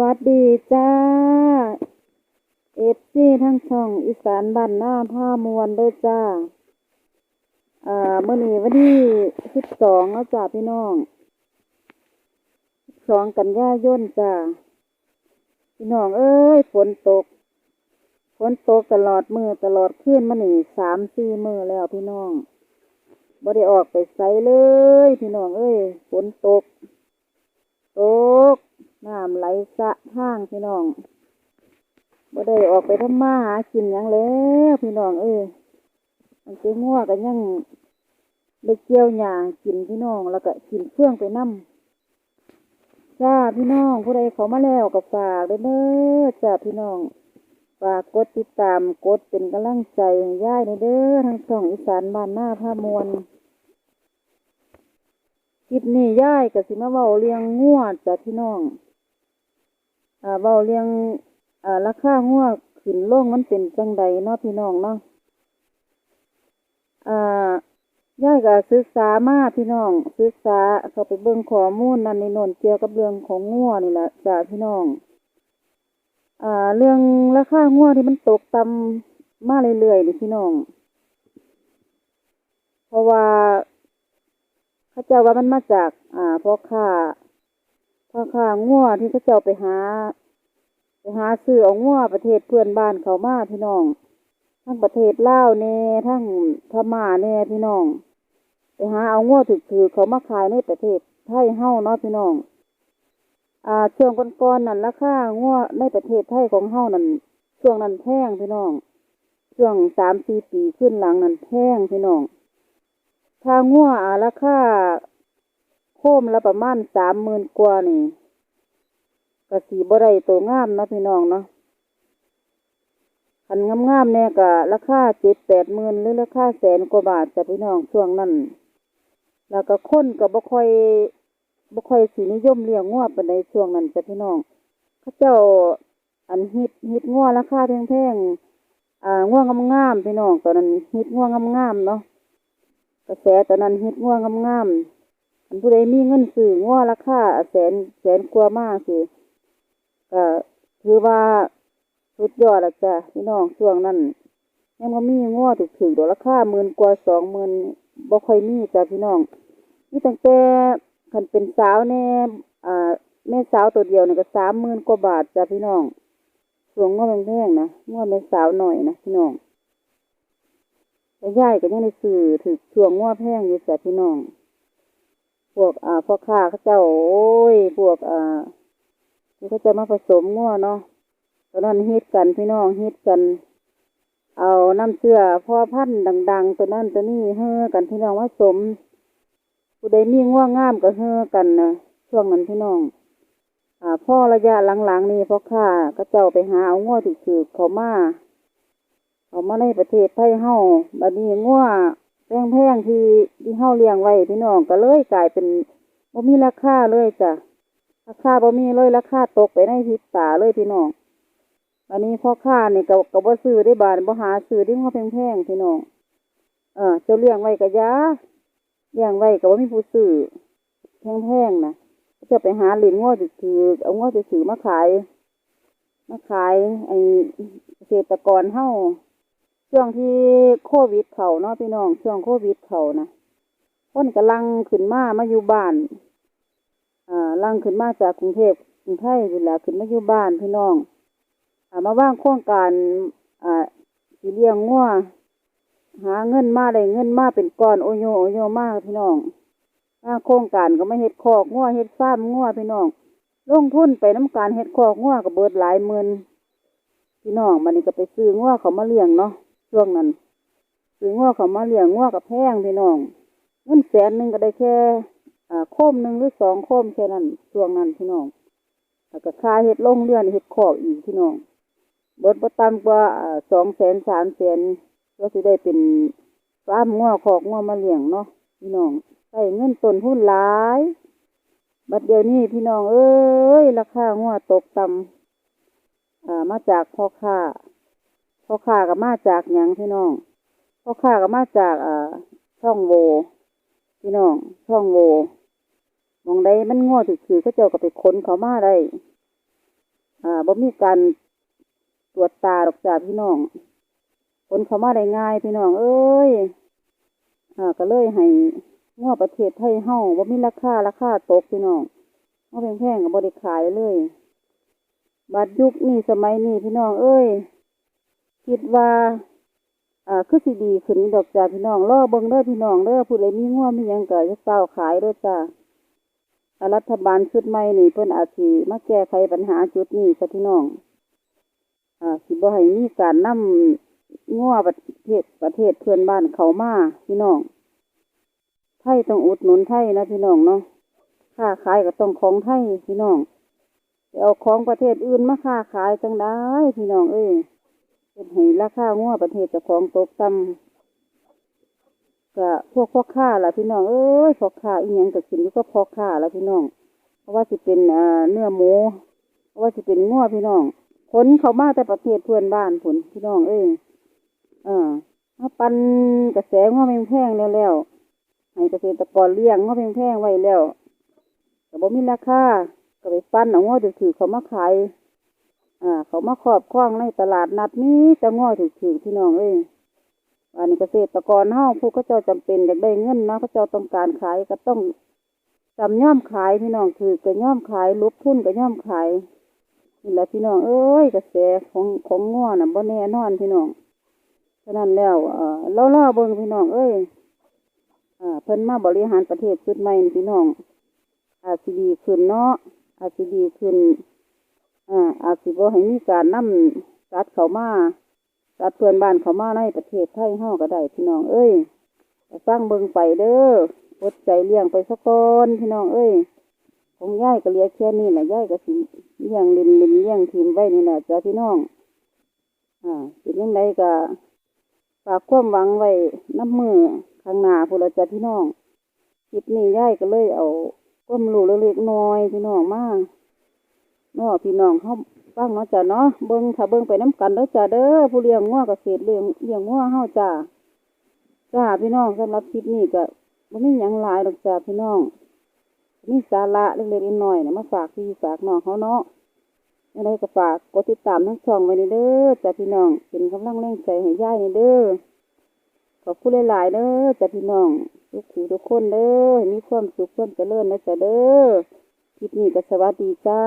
วัสดีจ้าเอฟซีทั้งช่องอีสานบ้านหน้าผ้ามวลด้อจ้าอ่าเมื่อนี้วันที่สิบสองแล้วจ้าพี่น้องสองกันยาย่นจ้าพี่น้องเอ้ยฝนตกฝนตกตลอดมือตลอดคืนมานี่สามสี่มือแล้วพี่น้องบ่ได้ออกไปไสเลย พี่น้องเอ้ยฝนตก ตก น้ำไหลสะท่างพี่น้องบ่ได้ออกไปทำมาหากินยังแล้วพี่น้องเอ้ยมันเจ้งัวกันยังได้เกี่ยวหญ้ากินพี่น้องแล้วก็กินเฟื่องไปนํจ้าพี่น้องผู้ใดเขามาแล้วก็ฝากเด้อเด้อจ้าพี่น้องฝากกดติดตามกดเป็นกำลังใจย่ายในเด้อทั้งช่องอีสานบ้านหน้าผ้ามวลคลิปนี้ย่ายก็สิมาเว้าเลี้ยงงัวจ้ะพี่น้อง อ่าเว้าเลี้ยงอ่าราคางัวขึ้นลงมันเป็นจังใดเนาะพี่น้องเนาะอ่าย่ายก็ศึกษามาพี่น้อง ศึกษาเข้าไปเบิ่งข้อมูลนั่นนี่โน่นเกี่ยวกับเรื่องของงัวนี่แหละจ้ะพี่น้องอ่าเรื่องราคางัวที่มันตกต่ำมาเรื่อยๆนี่พี่น้อง เพราะว่าเขาเจ้าว่ามันมาจาก อ่าพ่อค้า พ่อค้างัวที่เขาเจ้าไปหา ไปหาซื้อเอางัวประเทศเพื่อนบ้านเขามาพี่น้อง ทั้งประเทศลาวแน่ทั้งพม่าแน่พี่น้อง ไปหาเอางัวถือๆเขามาขายในประเทศไทยเฮ้าเนาะพี่น้องอ่าช่วงก่อนๆนั่นราคางัวในประเทศไทยของเฮ้านั่นช่วงนั้นแพงพี่น้องช่วงสามสี่ปีขึ้นหลังนั้นแพงพี่น้องถ้างัวอ่าราคา โคมละประมาณสามหมื่นกว่านี่ก็สีบ่ได้ตัวงามนะพี่น้องเนาะคันงามๆเนี่ยก็ราคาเจ็ดแปดหมื่นหรือราคาแสนกว่าบาทจ้ะพี่น้องช่วงนั้น แล้วก็คนก็บ่ค่อยบ่ค่อยสินิยมเลี้ยงงัวปานใดช่วงนั้นจ้ะพี่น้องเขาเจ้าอันฮิตฮิตงัวราคาแพงๆอ่างัวงามๆพี่น้องตอนนั้นฮิตงัวงามๆเนาะกระแสตอนนั้นฮ็ดง่วงามๆอัน ผู้ใดมีเงินซื้อง่วราคาแสนแสนกว่ามากสิก็ถือว่าสุดยอดละจ้ะพี่น้องช่วงนั้นยังบ่มีง่วถึกถึกดอกราคาหมื่นกว่าสองหมื่นบ่ค่อยมีจ้ะพี่น้องมีตั้งแต่คันเป็นสาวแน่อ่าแม่สาวตัวเดียวนี่ก็สามหมื่นกว่าบาทจ้ะพี่น้องช่วงง่วแพงๆนะง่วแม่สาวหน่อยนะพี่น้องแต่ยายก็ยังได้ซื้อถือช่วงงัวแพงอยู่จ้ะพี่น้อง พวกอ่าพ่อค้าเขาเจ้าโอ้ย พวกอ่าเขาจะมาผสมงัวเนาะตอนนั้นฮิตกันพี่น้องฮิตกัน เอาน้ำเชื่อพ่อพันธุ์ดัง ๆ ตัวนั้นตัวนี้เฮ้อกันพี่น้องว่าสมผู้ใดมีงัวงามก็เฮ้อกันนะช่วงนั้นพี่น้อง อ่า พ่อระยะหลังๆนี่พ่อค้าก็เจ้าไปหาเอางัวถือๆเขามาเอามาในประเทศไทยเฮาบัดนี้งัวแพงๆที่ ที่เฮาเลี้ยงไว้พี่น้องก็เลยกลายเป็นบ่มีราคาเลยจ้ะราคาบ่มีเลยราคาตกไปในพริบตาเลยพี่น้องอันนี้พ่อค้านี่ก็ก็บ่ซื้อได้บาดบ่หาซื้อที่งัวแพงๆพี่น้องเออเจ้าเลี้ยงไว้ก็ยาเลี้ยงไว้ก็บ่มีผู้ซื้อแพงๆนะจะไปหาเลี้ยงงัวถือๆเอางัวถือมาขายมาขายไอ้เกษตรกรเฮาช่วงที่โควิดเขาเนาะพี่น้องช่วงโควิดเขานะ คนกำลังขึ้นมามาอยู่บ้านอ่าลังขึ้นมาจากกรุงเทพกรุงไทยนี่แหละขึ้นมาอยู่บ้านพี่น้องอ่ามาว่างโครงการอ่าสิเลี้ยงงัวหาเงินมาได้เงินมาเป็นก้อนโอโยโอโยมากพี่น้องว่างโครงการก็ไม่เฮ็ดคอกงัวเฮ็ดฟาร์มงัวพี่น้องลงทุนไปน้ำการเฮ็ดคอกงัวก็เบิดหลายหมื่นพี่น้องมันนี่ก็ไปซื้องัวเขามาเลี้ยงเนาะช่วงนั้นซื้องัวเขามาเลี้ยงงัวกับแพงพี่น้อง เงินแสนหนึ่งก็ได้แค่อ่าโคมหนึ่งหรือสองโคมแค่นั้นช่วงนั้นพี่น้องแล้วก็ค่าเฮ็ดลงเรื่อนเฮ็ดขอกอีกพี่น้องเบิดบ่ต่ำกว่าสองแสนสามแสนก็สิได้เป็นฟาร์มงัวขอกงัวมาเลี้ยงเนาะพี่น้องใช้เงินต้นทุนหลาย บัดเดียวนี้พี่น้องเอ้ยราคางัวตกต่ำอ่ามาจากพ่อค้าพ่อค้าก็มาจากหยังพี่น้องพ่อค้าก็มาจากอ่าช่องโว พี่น้องช่องโวมองใดมันง้อถือๆเขาเจ้าก็ไปค้นเขามาได้ อ่าบ่มีการตรวจตาดอกจ้าพี่น้องค้นเขามาได้ง่าย พี่น้อง เอ้ย อ่า ก็เลยให้ง้อประเทศไทยเฮาบ่มีราคาราคาตกพี่น้องง้อแพงๆก็บ่ได้ขายเลยบัดยุคนี้สมัยนี้พี่น้อง เอ้ย คิดว่า คือสิดีขึ้นดอกจ้าพี่น้องรอเบิ่งเด้อพี่น้องเด้อผู้ใดมีง้อมีหยังก็จะเฝ้าขายเด้อจ้าอ่ารัฐบาลชุดใหม่นี่เพิ่นอาจสิมาแก้ไขปัญหาจุดนี้ค่ะพี่น้องอ่าสิบ่ให้มีการนำง้อประเทศประเทศเพื่อนบ้านเขามาพี่น้องไทยต้องอุดหนุนไทยนะพี่น้องเนาะค้าขายก็ต้องของไทยพี่น้องเอาของประเทศอื่นมาค้าขายจังได้พี่น้องเอ้ย เป็นให้ราคางัวประเทศจ้าของตกต่ำก็พวกพ่อค้าล่ะพี่น้องเอ้ยพ่อค้าอีหยังก็กินอยู่ก็พ่อค้าล่ะพี่น้อง เพราะว่าสิเป็นเนื้อหมูเพราะว่าสิเป็นงัวพี่น้องขนเขามาแต่ประเทศเพื่อนบ้านผลพี่น้องเอ้ยเออมาปันกระแสงัวแพงแล้วแล้วให้เกษตรกรเลี้ยงงัวแพงไว้แล้วก็บ่มีราคาก็ไปปั้นเอางัวถือเขามาขาย อ่า เขามาครอบครองในตลาดนัดนี้แต่ง้อถือถือพี่น้องเอ้ยอันนี้เกษตรกรเฮาผู้เขาเจ้าจำเป็นอยากได้เงินนะเขาเจ้าต้องการขายก็ต้องจำย่อมขายพี่น้องถือก็ย่อมขายลบทุนก็ย่อมขายนี่แหละพี่น้องเอ้ยกระแสของของง้อน่ะบ่แน่นอนพี่น้องฉะนั้นแล้วเอ่อเราล่อเบิ่งพี่น้องเอ้ยอ่าเพิ่นมาบริหารประเทศชุดใหม่พี่น้องอาจสิดีขึ้นเนาะอาจสิดีขึ้น อ่าอาจสิบ่ให้มีการนำสัตว์เขามาสัตว์เพื่อนบ้านเขามาในประเทศไทยเฮาก็ได้พี่น้องเอ้ยก็ฟังเบิงไปเด้ออดใจเลี้ยงไปสักก่อนพี่น้องเอ้ยของย่ายก็เลี้ยแค่นี้แหละย่ายก็สิเลี้ยงล่นล่นเลี้ยงทีมไว้นี่แหละจ้าพี่น้องอ่าเป็นยังไงก็ฝากความหวังไว้น้ำมือข้างหน้าพุ่นละจ้าพี่น้องคลิปนี้ย่ายก็เลยเอาความรู้เล็กๆน้อยพี่น้องมาก เนาะพี่น้องเขาฟังเนาะจ้ะเนาะเบิ่งถ้าเบิ่งไปน้ำกันเด้อจ้ะเด้อผู้เลี้ยงงัวเกษตรเลี้ยงเลี้ยงงัวเฮาจ้าจ้าพี่น้องสำหรับคลิปนี้ก็บ่มีหยังหลายดอกจ้าพี่น้องมีสาระเล็กๆน้อยๆนะมาฝากพี่ฝากน้องเขาเนาะยังไงก็ฝากกดติดตามทั้งช่องไว้ในเด้อจ้าพี่น้องเป็นกำลังแรงใจให้ย่ายในเด้อขอบคุณหลายๆเด้อจ้าพี่น้องทุกผู้ทุกคนเด้อให้มีความสุขความเจริญนะจ้าเด้อ คลิปนี้ก็สวัสดีจ้า